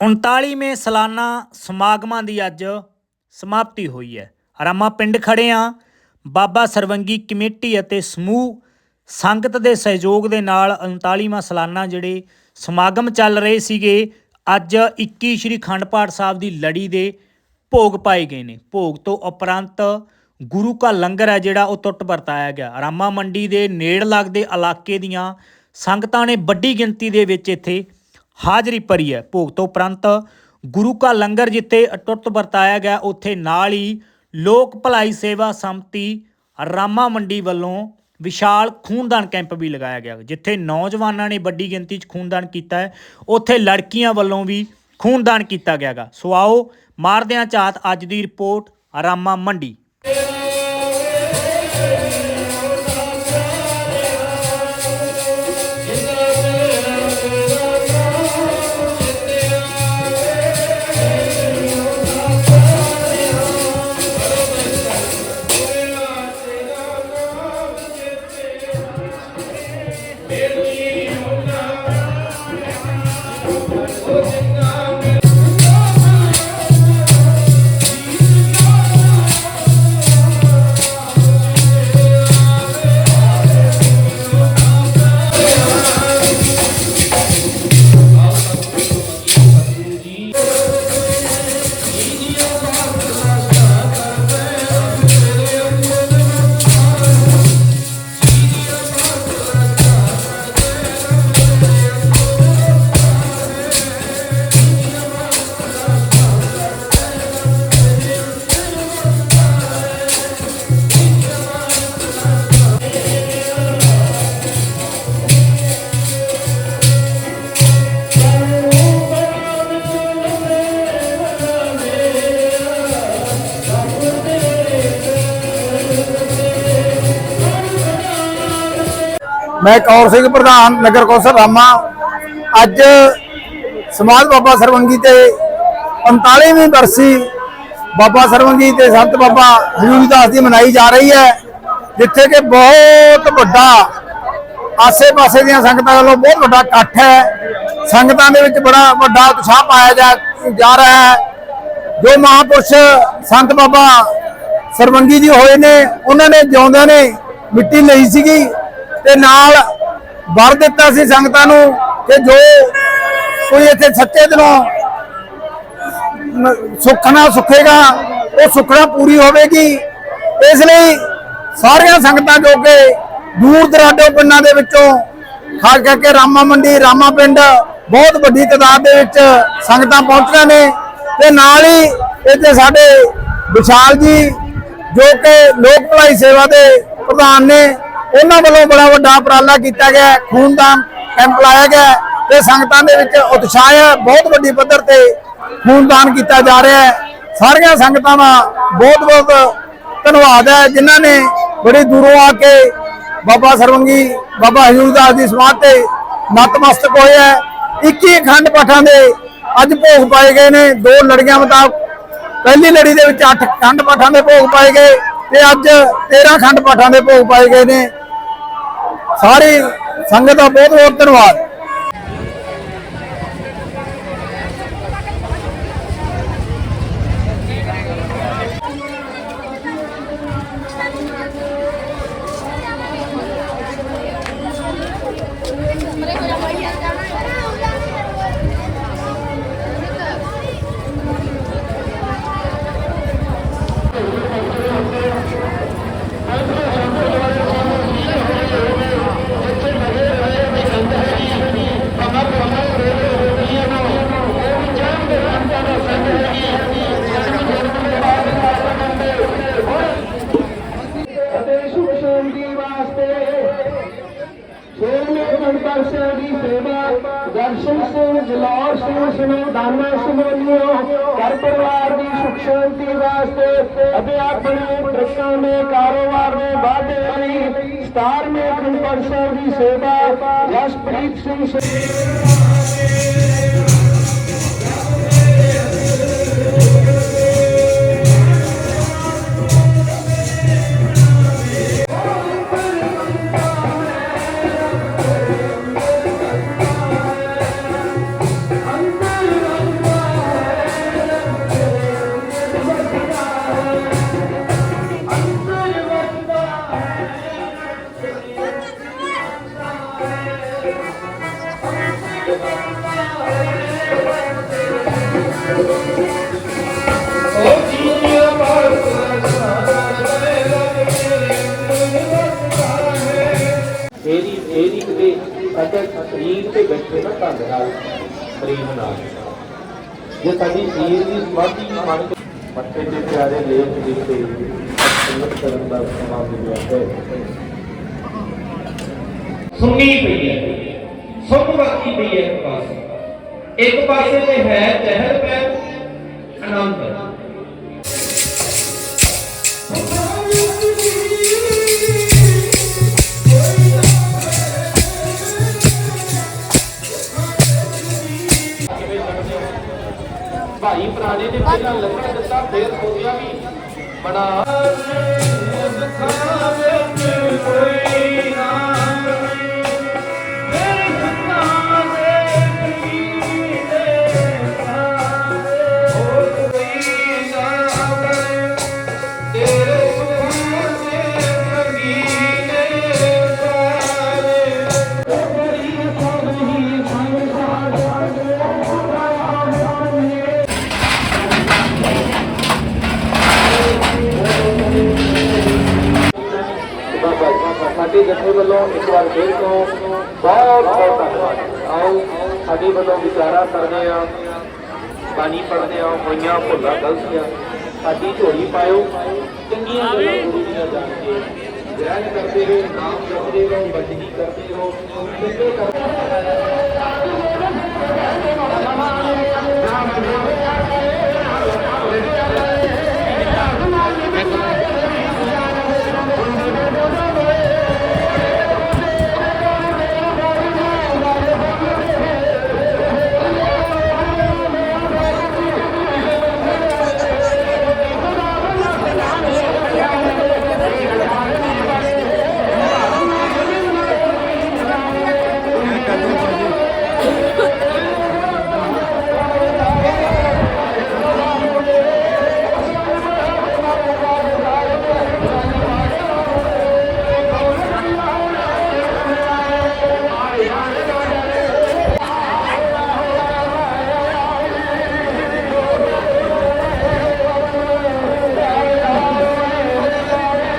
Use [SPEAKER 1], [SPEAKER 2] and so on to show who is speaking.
[SPEAKER 1] 39ਵੇਂ ਸਾਲਾਨਾ ਸਮਾਗਮਾਂ ਦੀ ਅੱਜ ਸਮਾਪਤੀ ਹੋਈ ਹੈ। ਰਾਮਾ ਪਿੰਡ ਖੜੇ ਆ ਬਾਬਾ ਸਰਵੰਗੀ ਕਮੇਟੀ ਅਤੇ ਸਮੂਹ ਸੰਗਤ ਦੇ ਸਹਿਯੋਗ ਦੇ ਨਾਲ 39ਵਾਂ ਸਾਲਾਨਾ ਜਿਹੜੇ ਸਮਾਗਮ ਚੱਲ ਰਹੇ ਸੀਗੇ, ਅੱਜ 21 ਸ਼੍ਰੀ ਖੰਡ ਪਾਠ ਸਾਹਿਬ ਦੀ ਲੜੀ ਦੇ ਭੋਗ ਪਾਏ ਗਏ ਨੇ। ਭੋਗ ਤੋਂ ਉਪਰੰਤ ਗੁਰੂ ਕਾ ਲੰਗਰ ਹੈ ਜਿਹੜਾ ਉਹ ਟੁੱਟ ਵਰਤਾਇਆ ਗਿਆ। ਰਾਮਾ ਮੰਡੀ ਦੇ ਨੇੜ ਲੱਗਦੇ ਇਲਾਕੇ ਦੀਆਂ ਸੰਗਤਾਂ ਨੇ ਵੱਡੀ ਗਿਣਤੀ ਦੇ ਵਿੱਚ ਇੱਥੇ ਹਾਜ਼ਰੀ ਭਰੀ ਹੈ। ਭੋਗ ਤੋਂ ਉਪਰੰਤ ਗੁਰੂ ਕਾ ਲੰਗਰ ਜਿੱਥੇ ਅਟੁੱਟ ਵਰਤਾਇਆ ਗਿਆ, ਉੱਥੇ ਨਾਲ ਹੀ ਲੋਕ ਭਲਾਈ ਸੇਵਾ ਸੰਮਤੀ ਰਾਮਾ ਮੰਡੀ ਵੱਲੋਂ ਵਿਸ਼ਾਲ ਖੂਨਦਾਨ ਕੈਂਪ ਵੀ ਲਗਾਇਆ ਗਿਆ। ਜਿੱਥੇ ਨੌਜਵਾਨਾਂ ਨੇ ਵੱਡੀ ਗਿਣਤੀ 'ਚ ਖੂਨਦਾਨ ਕੀਤਾ ਹੈ। ਉੱਥੇ ਲੜਕੀਆਂ ਵੱਲੋਂ ਵੀ ਖੂਨਦਾਨ ਕੀਤਾ ਗਿਆਗਾ। ਸੋ ਆਓ, ਮਾਰਦਿਆਂ ਹਾਂ ਝਾਤ ਅੱਜ ਦੀ ਰਿਪੋਰਟ ਰਾਮਾ ਮੰਡੀ।
[SPEAKER 2] ਮੈਂ ਕੌਰ ਸਿੰਘ ਪ੍ਰਧਾਨ, ਨਗਰ ਕੌਂਸਲ ਰਾਮਾ। ਅੱਜ ਸਮਾਜ ਬਾਬਾ ਸਰਵੰਗੀ ਤੇ 45ਵੀਂ ਬਰਸੀ ਬਾਬਾ ਸਰਵੰਗੀ ਤੇ ਸੰਤ ਬਾਬਾ ਹਜੂਰੀ ਦਾਸ ਦੀ ਮਨਾਈ ਜਾ ਰਹੀ ਹੈ, ਜਿੱਥੇ ਕਿ ਬਹੁਤ ਵੱਡਾ ਆਸੇ-ਪਾਸੇ ਦੀਆਂ ਸੰਗਤਾਂ ਵੱਲੋਂ ਬਹੁਤ ਵੱਡਾ ਇਕੱਠ ਹੈ। ਸੰਗਤਾਂ ਦੇ ਵਿੱਚ ਬੜਾ ਵੱਡਾ ਉਤਸ਼ਾਹ ਪਾਇਆ ਜਾ ਜਾ ਰਿਹਾ ਹੈ। ਜੋ ਮਹਾਪੁਰਸ਼ ਸੰਤ ਬਾਬਾ ਸਰਵੰਗੀ ਜੀ ਹੋਏ ਨੇ, ਉਹਨਾਂ ਨੇ ਜਿਉਂਦਿਆਂ ਨੇ ਮਿੱਟੀ ਲਈ ਸੀਗੀ। ਤੇ ਨਾਲ ਵਰ ਦਿੱਤਾ ਸੀ ਸੰਗਤਾਂ ਨੂੰ ਕਿ ਜੋ ਕੋਈ ਇੱਥੇ ਸੱਚੇ ਦਿਨੋਂ ਮ- ਸੁੱਖਣਾ ਸੁੱਖੇਗਾ, ਉਹ ਸੁੱਖਣਾ ਪੂਰੀ ਹੋਵੇਗੀ। ਇਸ ਲਈ ਸਾਰੀਆਂ ਸੰਗਤਾਂ ਜੋ ਕਿ ਦੂਰ ਦਰਾਡੇ ਪਿੰਡਾਂ ਦੇ ਵਿੱਚੋਂ, ਖਾਸ ਕਰਕੇ ਰਾਮਾ ਮੰਡੀ, ਰਾਮਾ ਪਿੰਡ, ਬਹੁਤ ਵੱਡੀ ਤਾਦਾਦ ਦੇ ਵਿੱਚ ਸੰਗਤਾਂ ਪਹੁੰਚੀਆਂ ਨੇ। ਤੇ ਨਾਲ ਹੀ ਇੱਥੇ ਸਾਡੇ ਵਿਸ਼ਾਲ ਜੀ ਜੋ ਕਿ ਲੋਕ ਭਲਾਈ ਸੇਵਾ ਦੇ ਪ੍ਰਧਾਨ ਨੇ ਉਹਨਾਂ ਵੱਲੋਂ ਬੜਾ ਵੱਡਾ ਉਪਰਾਲਾ ਕੀਤਾ ਗਿਆ ਖੂਨਦਾਨ ਕੈਂਪ ਲਾਇਆ ਗਿਆ ਹੈ ਤੇ ਸੰਗਤਾਂ ਦੇ ਵਿੱਚ ਉਤਸ਼ਾਹ ਹੈ। ਬਹੁਤ ਵੱਡੀ ਪੱਧਰ ਤੇ ਖੂਨਦਾਨ ਕੀਤਾ ਜਾ ਰਿਹਾ ਹੈ। ਸਾਰੀਆਂ ਸੰਗਤਾਂ ਦਾ ਬਹੁਤ ਬਹੁਤ ਧੰਨਵਾਦ ਹੈ, ਜਿਨ੍ਹਾਂ ਨੇ ਬੜੀ ਦੂਰੋਂ ਆ ਕੇ ਬਾਬਾ ਸਰਵੰਗੀ, ਬਾਬਾ ਹਜ਼ੂਰਦਾਸ ਦੀ ਸਮਾਧ ਤੇ ਨਤਮਸਤਕ ਹੋਏ ਹੈ। 21 ਅਖੰਡ ਪਾਠਾਂ ਦੇ ਅੱਜ ਭੋਗ ਪਾਏ ਗਏ ਨੇ। ਦੋ ਲੜੀਆਂ ਮੁਤਾਬਕ ਪਹਿਲੀ ਲੜੀ ਦੇ ਵਿੱਚ 8 ਖੰਡ ਪਾਠਾਂ ਦੇ ਭੋਗ ਪਾਏ ਗਏ ਤੇ ਅੱਜ 13 ਖੰਡ ਪਾਠਾਂ ਦੇ ਭੋਗ ਪਾਏ ਗਏ ਨੇ। ਸਾਰੀ ਸੰਗਤ ਦਾ ਬਹੁਤ ਬਹੁਤ ਧੰਨਵਾਦ
[SPEAKER 3] ਅਤੇ ਸੁਖ ਸ਼ਾਂਤੀ ਵਾਸਤੇ ਸੋਮੇ ਸਿੰਘ ਦੀ ਸੇਵਾ, ਦਰਸ਼ਨ ਸਿੰਘ, ਜਲੌਰ ਸਿੰਘ ਸਮੇਤ ਦਾਨਾ ਸਮੋਲੀਓ ਘਰ ਪਰਿਵਾਰ ਦੀ ਸੁਖ ਸ਼ਾਂਤੀ ਵਾਸਤੇ ਅਤੇ ਆਪਣੇ ਟਰੱਕਾਂ ਦੇ ਕਾਰੋਬਾਰ ਦੇ ਵਾਧੇ ਲਈ ਸਟਾਰ ਮੇ ਗਣਪਤ ਸਾਹਿਬ ਦੀ ਸੇਵਾ ਜਸਪ੍ਰੀਤ ਸਿੰਘ ਇਹਦੀ ਇਹਦੀ ਕਿਤੇ ਸਾਡੇ ਸਰੀਰ ਤੇ ਬੈਠੇ ਨਾ ਢੰਗ ਨਾਲ, ਪ੍ਰੇਮ ਨਾਲ। ਜੇ ਸਾਡੀ ਸਰੀਰ ਦੀ ਸਮਾਧੀ ਬਣ ਕੇ ਮੱਥੇ ਦੇ ਪਿਆਰੇ ਲੇਖ ਦਿੱਤੇ, ਸੰਗਤ ਕਰਨ ਦਾ ਸਮਾਂ ਮਿਲਿਆ ਹੈ।
[SPEAKER 4] ਸੁਣੀ ਪਈ ਹੈ ਸੁਣ ਬਾਕੀ ਪਈ ਹੈ ਪਾਸ। ਇੱਕ ਪਾਸੇ ਤੇ ਹੈ ਚਹਿਲ ਪਹਿਲ ਆਨੰਦ
[SPEAKER 3] ਭਾਈ ਪੁਰਾਣੇ ਨੇ ਪਹਿਲਾਂ ਲੱਗਣ ਦਿੱਤਾ, ਫੇਰ ਸੋਚਿਆ ਵੀ ਬੜਾ ਸਾਡੇ ਜਥੇ ਵੱਲੋਂ ਇੱਕ ਵਾਰ ਫੇਰ ਤੋਂ ਬਹੁਤ ਬਹੁਤ ਧੰਨਵਾਦ। ਆਓ, ਸਾਡੇ ਵੱਲੋਂ ਵਿਚਾਰਾ ਕਰਦੇ ਆ, ਬਾਣੀ ਪੜ੍ਹਦੇ ਆ, ਹੋਈਆਂ ਭੁੱਲਾਂ, ਗਲਤੀਆਂ, ਸਾਡੀ ਝੋਲੀ ਪਾਇਓ, ਚੰਗੀਆਂ ਗੱਲਾਂ ਗੁਰੂ ਦੀਆਂ ਜਾਣ ਕੇ ਗ੍ਰਹਿਣ ਕਰਦੇ ਰਹੋ, ਨਾਮ ਜਪਦੇ ਰਹੋ, ਬਚਨੀ ਕਰਦੇ ਰਹੋ ਕਰਦੇ